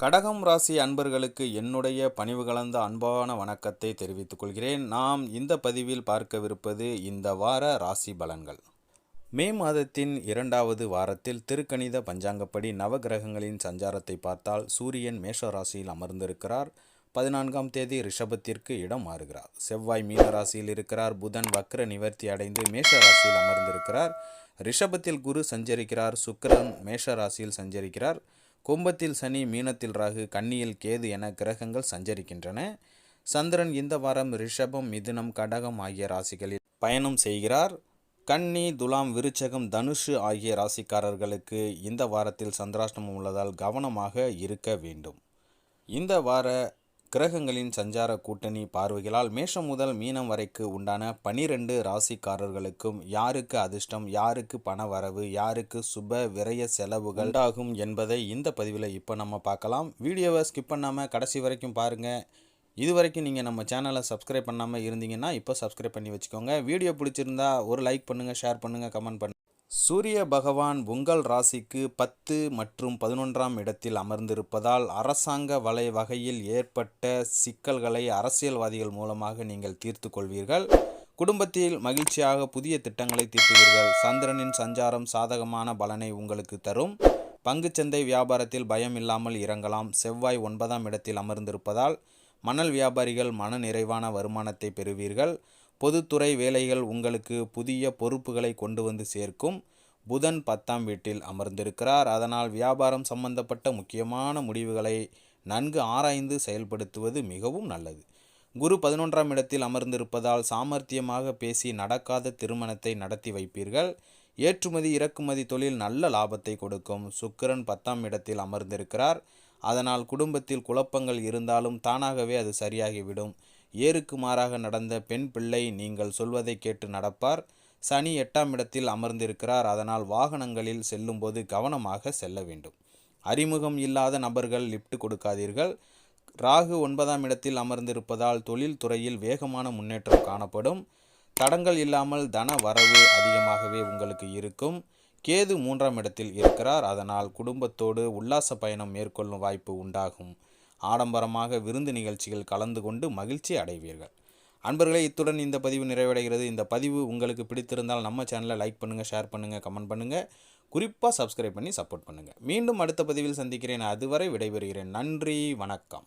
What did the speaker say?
கடகம் ராசி அன்பர்களுக்கு என்னுடைய பணிவு கலந்த அன்பான வணக்கத்தை தெரிவித்துக் கொள்கிறேன். நாம் இந்த பதிவில் பார்க்கவிருப்பது இந்த வார ராசி பலன்கள். மே மாதத்தின் இரண்டாவது வாரத்தில் திருக்கணித பஞ்சாங்கப்படி நவகிரகங்களின் சஞ்சாரத்தை பார்த்தால் சூரியன் மேஷ ராசியில் அமர்ந்திருக்கிறார். பதினான்காம் தேதி ரிஷபத்திற்கு இடம் மாறுகிறார். செவ்வாய் மீன ராசியில் இருக்கிறார். புதன் வக்ர நிவர்த்தி அடைந்து மேஷ ராசியில் அமர்ந்திருக்கிறார். ரிஷபத்தில் குரு சஞ்சரிக்கிறார். சுக்கரன் மேஷ ராசியில் சஞ்சரிக்கிறார். கும்பத்தில் சனி மீனத்தில் ராகு கன்னியில் கேது என கிரகங்கள் சஞ்சரிக்கின்றன. சந்திரன் இந்த வாரம் ரிஷபம் மிதுனம் கடகம் ஆகிய ராசிகளில் பயணம் செய்கிறார். கன்னி துலாம் விருச்சகம் தனுஷு ஆகிய ராசிக்காரர்களுக்கு இந்த வாரத்தில் சந்திராஷ்டமம் உள்ளதால் கவனமாக இருக்க வேண்டும். இந்த வார கிரகங்களின் சஞ்சார கூட்டணி பார்வைகளால் மேஷம் முதல் மீனம் வரைக்கு உண்டான பனிரெண்டு ராசிக்காரர்களுக்கும் யாருக்கு அதிர்ஷ்டம் யாருக்கு பண வரவு யாருக்கு சுப விரய செலவுகள் உண்டாகும் என்பதை இந்த பதிவில் இப்போ நம்ம பார்க்கலாம். வீடியோவை ஸ்கிப் பண்ணாமல் கடைசி வரைக்கும் பாருங்கள் இது வரைக்கும் நீங்கள் நம்ம சேனலை சப்ஸ்கிரைப் பண்ணாமல் இருந்தீங்கன்னா இப்போ சப்ஸ்கிரைப் பண்ணி வச்சுக்கோங்க. வீடியோ பிடிச்சிருந்தா ஒரு லைக் பண்ணுங்கள் ஷேர் பண்ணுங்கள் கமெண்ட் பண்ணுங்கள் சூரிய பகவான் உங்கள் ராசிக்கு பத்து மற்றும் பதினொன்றாம் இடத்தில் அமர்ந்திருப்பதால் அரசாங்க வலை வகையில் ஏற்பட்ட சிக்கல்களை அரசியல்வாதிகள் மூலமாக நீங்கள் தீர்த்து கொள்வீர்கள். குடும்பத்தில் மகிழ்ச்சியாக புதிய திட்டங்களை தீட்டுவீர்கள். சந்திரனின் சஞ்சாரம் சாதகமான பலனை உங்களுக்கு தரும். பங்குச்சந்தை வியாபாரத்தில் பயம் இல்லாமல் இறங்கலாம். செவ்வாய் ஒன்பதாம் இடத்தில் அமர்ந்திருப்பதால் மணல் வியாபாரிகள் மன நிறைவான வருமானத்தை பெறுவீர்கள். பொதுத்துறை வேலைகள் உங்களுக்கு புதிய பொறுப்புகளை கொண்டு வந்து சேர்க்கும். புதன் பத்தாம் வீட்டில் அமர்ந்திருக்கிறார். அதனால் வியாபாரம் சம்பந்தப்பட்ட முக்கியமான முடிவுகளை நன்கு ஆராய்ந்து செயல்படுத்துவது மிகவும் நல்லது. குரு பதினொன்றாம் இடத்தில் அமர்ந்திருப்பதால் சாமர்த்தியமாக பேசி நடக்காத திருமணத்தை நடத்தி வைப்பீர்கள். ஏற்றுமதி இறக்குமதி தொழில் நல்ல லாபத்தை கொடுக்கும். சுக்கிரன் பத்தாம் இடத்தில் அமர்ந்திருக்கிறார். அதனால் குடும்பத்தில் குழப்பங்கள் இருந்தாலும் தானாகவே அது சரியாகிவிடும். ஏருக்கு மாறாக நடந்த பெண் பிள்ளை நீங்கள் சொல்வதை கேட்டு நடப்பார். சனி எட்டாம் இடத்தில் அமர்ந்திருக்கிறார். அதனால் வாகனங்களில் செல்லும்போது கவனமாக செல்ல வேண்டும். அறிமுகம் இல்லாத நபர்கள் லிப்ட் கொடுக்காதீர்கள். ராகு ஒன்பதாம் இடத்தில் அமர்ந்திருப்பதால் தொழில் துறையில் வேகமான முன்னேற்றம் காணப்படும். தடங்கள் இல்லாமல் தன வரவு அதிகமாகவே உங்களுக்கு இருக்கும். கேது மூன்றாம் இடத்தில் இருக்கிறார். அதனால் குடும்பத்தோடு உல்லாச பயணம் மேற்கொள்ளும் வாய்ப்பு உண்டாகும். ஆடம்பரமாக விருந்து நிகழ்ச்சிகள் கலந்து கொண்டு மகிழ்ச்சி அடைவீர்கள். அன்பர்களே இத்துடன் இந்த பதிவு நிறைவடைகிறது. இந்த பதிவு உங்களுக்கு பிடித்திருந்தால் நம்ம சேனலை லைக் பண்ணுங்கள் ஷேர் பண்ணுங்கள் கமெண்ட் பண்ணுங்கள் குறிப்பாக சப்ஸ்கிரைப் பண்ணி சப்போர்ட் பண்ணுங்கள் மீண்டும் அடுத்த பதிவில் சந்திக்கிறேன். அதுவரை விடைபெறுகிறேன். நன்றி வணக்கம்.